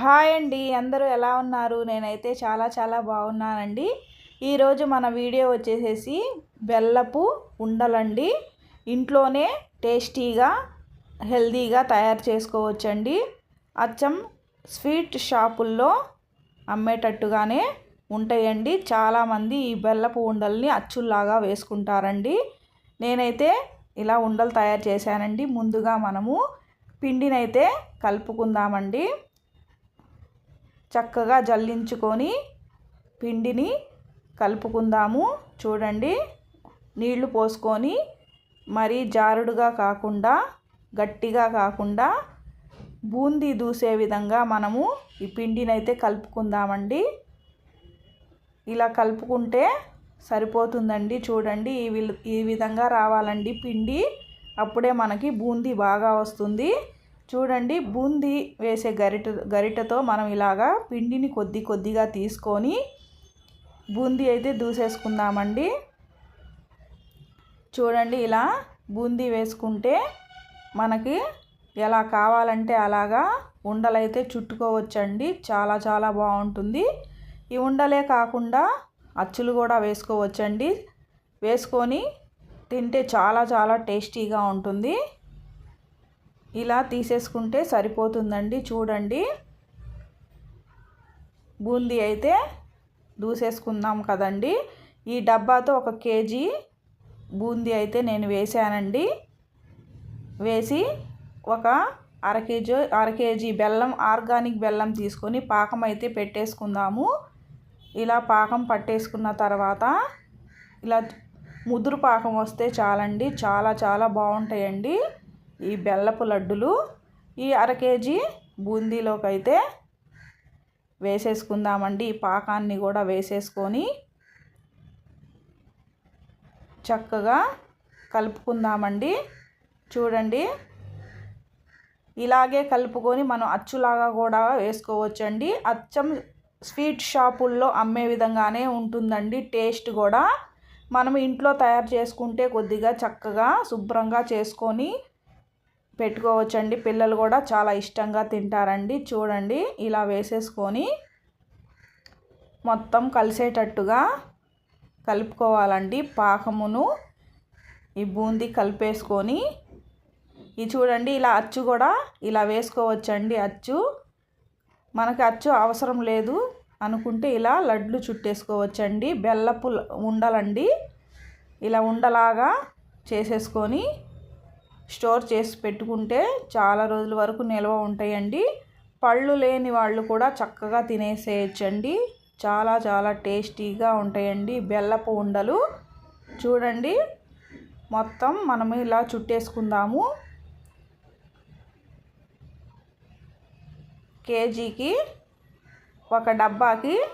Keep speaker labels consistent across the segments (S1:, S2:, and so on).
S1: Hi అండి అందరూ ఎలా ఉన్నారు? నేనైతే చాలా చాలా బాగున్నానండి. ఈరోజు మన వీడియో వచ్చేసేసి బెల్లపు ఉండలండి. ఇంట్లోనే టేస్టీగా హెల్తీగా తయారు చేసుకోవచ్చండి. అచ్చం స్వీట్ షాపుల్లో అమ్మేటట్టుగానే ఉంటాయండి. చాలామంది ఈ బెల్లపు ఉండల్ని అచ్చుల్లాగా వేసుకుంటారండి. నేనైతే ఇలా ఉండలు తయారు చేశానండి. ముందుగా మనము పిండినైతే కలుపుకుందామండి. చక్కగా జల్లించుకొని పిండిని కలుపుకుందాము. చూడండి. నీళ్ళు పోసుకొని మరీ జారుడుగా కాకుండా గట్టిగా కాకుండా బూందీ దూసే విధంగా మనము ఈ పిండిని అయితే కలుపుకుందామండి. ఇలా కలుపుకుంటే సరిపోతుందండి. చూడండి. ఈ ఈ విధంగా రావాలండి పిండి. అప్పుడే మనకి బూందీ బాగా వస్తుంది. చూడండి బూందీ వేసే గరిట గరిటతో మనం ఇలాగా పిండిని కొద్ది కొద్దిగా తీసుకొని బూందీ అయితే దూసేసుకుందామండి. చూడండి ఇలా బూందీ వేసుకుంటే మనకి ఎలా కావాలంటే అలాగా ఉండలైతే చుట్టుకోవచ్చండి. చాలా చాలా బాగుంటుంది. ఈ ఉండలే కాకుండా అచ్చులు కూడా వేసుకోవచ్చండి. వేసుకొని తింటే చాలా చాలా టేస్టీగా ఉంటుంది. ఇలా తీసేసుకుంటే సరిపోతుందండి. చూడండి. బూందీ అయితే దూసేసుకుందాం కదండి. ఈ డబ్బాతో ఒక కేజీ బూందీ అయితే నేను వేసానండి వేసి ఒక అర కేజీ అర కేజీ బెల్లం ఆర్గానిక్ బెల్లం తీసుకొని పాకం అయితే పెట్టేసుకుందాము. ఇలా పాకం పట్టేసుకున్న తర్వాత ఇలా ముదురు పాకం వస్తే చాలండి. చాలా చాలా బాగుంటాయండి. ఈ బెల్లపు లడ్డులు ఈ అర కేజీ బూందీలోకి అయితే వేసేసుకుందామండి. ఈ పాకాన్ని కూడా వేసేసుకొని చక్కగా కలుపుకుందామండి. చూడండి. ఇలాగే కలుపుకొని మనం అచ్చులాగా కూడా వేసుకోవచ్చండి. అచ్చం స్వీట్ షాపుల్లో అమ్మే విధంగానే ఉంటుందండి. టేస్ట్ కూడా. మనం ఇంట్లో తయారు చేసుకుంటే కొద్దిగా చక్కగా శుభ్రంగా చేసుకొని పెట్టుకోవచ్చండి. పిల్లలు కూడా చాలా ఇష్టంగా తింటారండి. చూడండి ఇలా వేసేసుకొని మొత్తం కలిసేటట్టుగా కలుపుకోవాలండి. పాకమును ఈ బూందీ కలిపేసుకొని. ఇది చూడండి ఇలా అచ్చు కూడా ఇలా వేసుకోవచ్చండి అచ్చు. మనకి అచ్చు అవసరం లేదు అనుకుంటే ఇలా లడ్లు చుట్టేసుకోవచ్చండి. బెల్లపు ఉండలండి. ఇలా ఉండలాగా చేసేసుకొని స్టోర్ చేసి పెట్టుకుంటే చాలా రోజుల వరకు నిల్వ ఉంటాయండి. పళ్ళు లేని వాళ్ళు కూడా చక్కగా తినేసేయచ్చండి. చాలా చాలా టేస్టీగా ఉంటాయండి. బెల్లపు ఉండలు. చూడండి. మొత్తం మనము ఇలా చుట్టేసుకుందాము. కేజీకి ఒక డబ్బాకి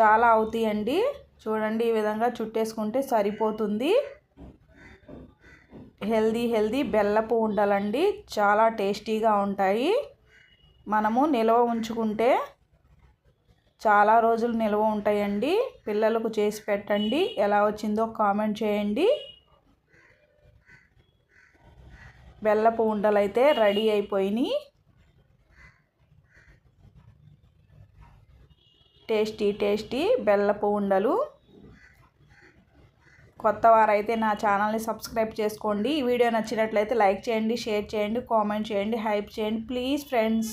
S1: చాలా అవుతాయండి. చూడండి ఈ విధంగా చుట్టేసుకుంటే సరిపోతుంది. హెల్దీ హెల్దీ బెల్లపు ఉండాలండి. చాలా టేస్టీగా ఉంటాయి. మనము నిల్వ ఉంచుకుంటే చాలా రోజులు నిల్వ ఉంటాయండి. పిల్లలకు చేసి పెట్టండి. ఎలా వచ్చిందో కామెంట్ చేయండి. బెల్లపు ఉండలు అయితే రెడీ అయిపోయినాయి. టేస్టీ టేస్టీ బెల్లపు ఉండలు. కొత్త వారైతే నా ఛానల్ని సబ్స్క్రైబ్ చేసుకోండి. ఈ వీడియో నచ్చినట్లయితే లైక్ చేయండి షేర్ చేయండి కామెంట్ చేయండి హైప్ చేయండి. Please friends.